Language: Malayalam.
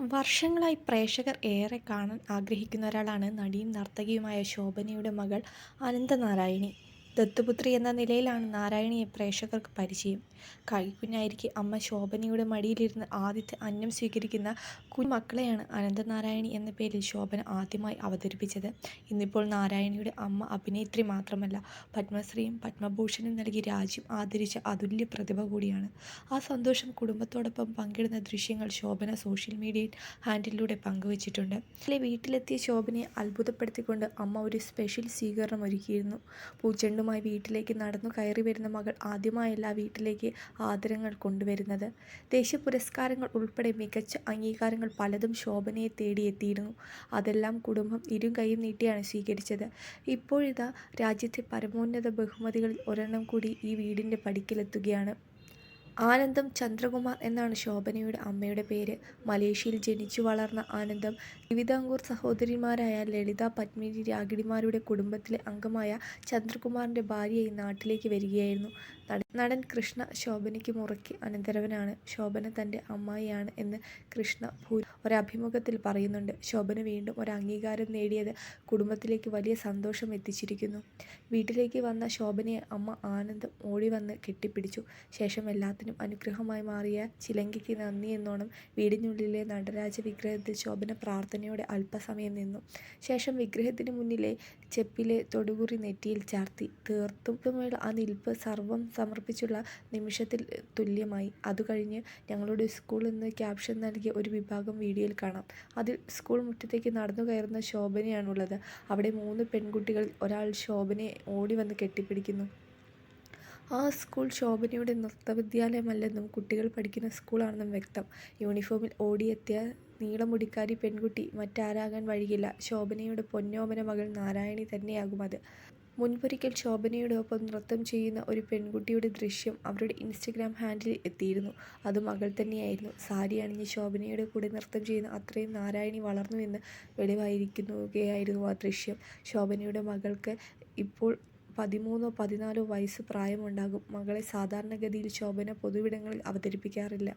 വർഷങ്ങളായി പ്രേക്ഷകർ ഏറെ കാണാൻ ആഗ്രഹിക്കുന്ന ഒരാളാണ് നടിയും നർത്തകിയുമായ ശോഭനയുടെ മകൾ അനന്തനാരായണി. ദത്തുപുത്രി എന്ന നിലയിലാണ് നാരായണിയെ പ്രേക്ഷകർക്ക് പരിചയം. കൈക്കുഞ്ഞായിരിക്കെ അമ്മ ശോഭനയുടെ മടിയിലിരുന്ന് ആദ്യത്തെ അന്നം സ്വീകരിക്കുന്ന കുഞ്ഞുമക്കളെയാണ് അനന്തനാരായണി എന്ന പേരിൽ ശോഭന ആദ്യമായി അവതരിപ്പിച്ചത്. ഇന്നിപ്പോൾ നാരായണിയുടെ അമ്മ അഭിനേത്രി മാത്രമല്ല, പത്മശ്രീയും പത്മഭൂഷണും നൽകി രാജ്യം ആദരിച്ച അതുല്യ പ്രതിഭ കൂടിയാണ്. ആ സന്തോഷം കുടുംബത്തോടൊപ്പം പങ്കിടുന്ന ദൃശ്യങ്ങൾ ശോഭന സോഷ്യൽ മീഡിയ ഹാൻഡിലൂടെ പങ്കുവച്ചിട്ടുണ്ട്. വീട്ടിലെത്തിയ ശോഭനയെ അത്ഭുതപ്പെടുത്തിക്കൊണ്ട് അമ്മ ഒരു സ്പെഷ്യൽ സ്വീകരണം ഒരുക്കിയിരുന്നു. പൂച്ചെണ്ടുമായി വീട്ടിലേക്ക് നടന്നു കയറി വരുന്ന മകൾ ആദ്യമായല്ല വീട്ടിലേക്ക് ആദരങ്ങൾ കൊണ്ടുവരുന്നത്. ദേശീയ പുരസ്കാരങ്ങൾ ഉൾപ്പെടെ മികച്ച അംഗീകാരങ്ങൾ പലതും ശോഭനയെ തേടിയെത്തിയിരുന്നു. അതെല്ലാം കുടുംബം ഇരും കൈയും നീട്ടിയാണ് സ്വീകരിച്ചത്. ഇപ്പോഴിതാ രാജ്യത്തെ പരമോന്നത ബഹുമതികളിൽ ഒരെണ്ണം കൂടി ഈ വീടിന്റെ പടിക്കലെത്തുകയാണ്. ആനന്ദം ചന്ദ്രകുമാർ എന്നാണ് ശോഭനയുടെ അമ്മയുടെ പേര്. മലേഷ്യയിൽ ജനിച്ചു വളർന്ന ആനന്ദം തിരുവിതാംകൂർ സഹോദരിമാരായ ലളിത, പത്മിനി രാഗിണിമാരുടെ കുടുംബത്തിലെ അംഗമായ ചന്ദ്രകുമാറിന്റെ ഭാര്യയായി നാട്ടിലേക്ക് വരികയായിരുന്നു. നടൻ കൃഷ്ണ ശോഭനയ്ക്ക് മുറയ്ക്ക് അനന്തരവനാണ്. ശോഭന തന്റെ അമ്മായിയാണ് എന്ന് കൃഷ്ണ ഭൂ ഒരഭിമുഖത്തിൽ പറയുന്നുണ്ട്. ശോഭന വീണ്ടും ഒരു അംഗീകാരം നേടിയത് കുടുംബത്തിലേക്ക് വലിയ സന്തോഷം എത്തിച്ചിരിക്കുന്നു. വീട്ടിലേക്ക് വന്ന ശോഭനയെ അമ്മ ആനന്ദം ഓടി വന്ന് കെട്ടിപ്പിടിച്ചു. ശേഷം എല്ലാത്തിനും അനുഗ്രഹമായി മാറിയ ചിലങ്കയ്ക്ക് നന്ദിയെന്നോണം വീടിനുള്ളിലെ നടരാജ വിഗ്രഹത്തിൽ ശോഭന പ്രാർത്ഥനയോടെ അല്പസമയം നിന്നു. ശേഷം വിഗ്രഹത്തിന് മുന്നിലെ ചെപ്പിലെ തൊടുകുറി നെറ്റിയിൽ ചാർത്തി. തീർത്തുമുള്ള ആ നിൽപ്പ് സർവം സമർപ്പിച്ചുള്ള നിമിഷത്തിൽ തുല്യമായി. അതുകഴിഞ്ഞ് ഞങ്ങളുടെ സ്കൂൾ എന്ന് ക്യാപ്ഷൻ നൽകിയ ഒരു വിഭാഗം വീഡിയോയിൽ കാണാം. അതിൽ സ്കൂൾ മുറ്റത്തേക്ക് നടന്നു കയറുന്ന ശോഭനയാണുള്ളത്. അവിടെ മൂന്ന് പെൺകുട്ടികളിൽ ഒരാൾ ശോഭനയെ ഓടി വന്ന് കെട്ടിപ്പിടിക്കുന്നു. ആ സ്കൂൾ ശോഭനയുടെ നൃത്തവിദ്യാലയമല്ലെന്നും കുട്ടികൾ പഠിക്കുന്ന സ്കൂളാണെന്നും വ്യക്തം. യൂണിഫോമിൽ ഓടിയെത്തിയ നീളമുടിക്കാരി പെൺകുട്ടി മറ്റാരാകാൻ വഴിയില്ല, ശോഭനയുടെ പൊന്നോമന മകൾ നാരായണി തന്നെയാകും അത്. മുൻപൊരിക്കൽ ശോഭനയോടൊപ്പം നൃത്തം ചെയ്യുന്ന ഒരു പെൺകുട്ടിയുടെ ദൃശ്യം അവരുടെ ഇൻസ്റ്റഗ്രാം ഹാൻഡിൽ എത്തിയിരുന്നു. അത് മകൾ തന്നെയായിരുന്നു. സാരി അണിഞ്ഞ് ശോഭനയുടെ കൂടെ നൃത്തം ചെയ്യുന്ന അത്രയും നാരായണി വളർന്നു എന്ന് വെളിവായിരിക്കുകയായിരുന്നു ആ ദൃശ്യം. ശോഭനയുടെ മകൾക്ക് ഇപ്പോൾ പതിമൂന്നോ പതിനാലോ വയസ്സ് പ്രായമുണ്ടാകും. മകളെ സാധാരണഗതിയിൽ ശോഭന പൊതുവിടങ്ങളിൽ അവതരിപ്പിക്കാറില്ല.